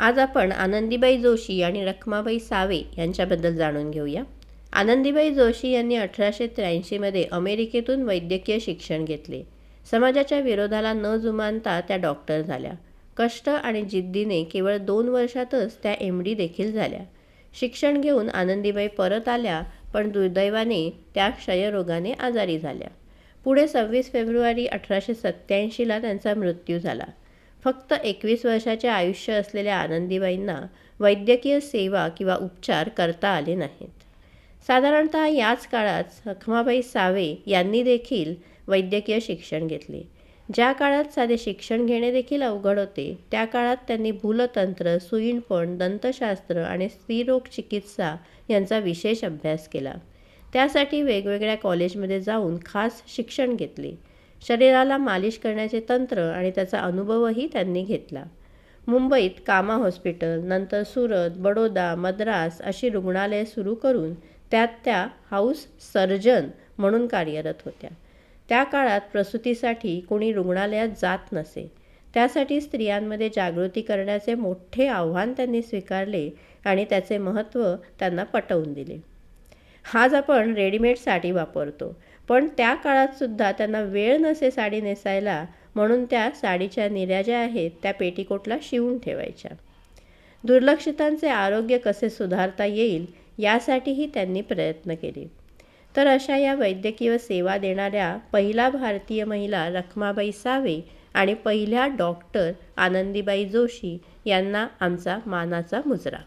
आज आपण आनंदीबाई जोशी आणि रखमाबाई सावे यांच्याबद्दल जाणून घेऊया. आनंदीबाई जोशी यांनी अठराशे त्र्याऐंशीमध्ये अमेरिकेतून वैद्यकीय शिक्षण घेतले. समाजाच्या विरोधाला न जुमानता त्या डॉक्टर झाल्या. कष्ट आणि जिद्दीने केवळ दोन वर्षातच त्या एम डी देखील झाल्या. शिक्षण घेऊन आनंदीबाई परत आल्या पण दुर्दैवाने त्या क्षयरोगाने आजारी झाल्या. पुढे सव्वीस फेब्रुवारी अठराशे सत्त्याऐंशीला त्यांचा मृत्यू झाला. फक्त एकवीस वर्षाचे आयुष्य असलेल्या आनंदीबाईंना वैद्यकीय सेवा किंवा उपचार करता आले नाहीत. साधारणतः याच काळात सखमाबाई सावे यांनी देखील वैद्यकीय शिक्षण घेतले. ज्या काळात साधे शिक्षण घेणे देखील अवघड होते त्या काळात त्यांनी भूलतंत्र सुईणपण दंतशास्त्र आणि स्त्रीरोग चिकित्सा यांचा विशेष अभ्यास केला. त्यासाठी वेगवेगळ्या कॉलेजमध्ये जाऊन खास शिक्षण घेतले. शरीराला मालिश करण्याचे तंत्र आणि त्याचा अनुभवही त्यांनी घेतला. मुंबईत कामा हॉस्पिटल नंतर सुरत बडोदा मद्रास अशी रुग्णालये सुरू करून त्यात त्या हाऊस सर्जन म्हणून कार्यरत होत्या. त्या काळात प्रसूतीसाठी कोणी रुग्णालयात जात नसे. त्यासाठी स्त्रियांमध्ये जागृती करण्याचे मोठे आव्हान त्यांनी स्वीकारले आणि त्याचे महत्त्व त्यांना पटवून दिले. आज आपण रेडीमेड साडी वापरतो. पण त्या काळातसुद्धा त्यांना वेळ नसे साडी नेसायला म्हणून त्या साडीच्या निर्या ज्या आहेत त्या पेटीकोटला शिवून ठेवायच्या. दुर्लक्षितांचे आरोग्य कसे सुधारता येईल यासाठीही त्यांनी प्रयत्न केले. तर अशा या वैद्यकीय सेवा देणाऱ्या पहिला भारतीय महिला रखमाबाई सावे आणि पहिल्या डॉक्टर आनंदीबाई जोशी यांना आमचा मानाचा मुजरा.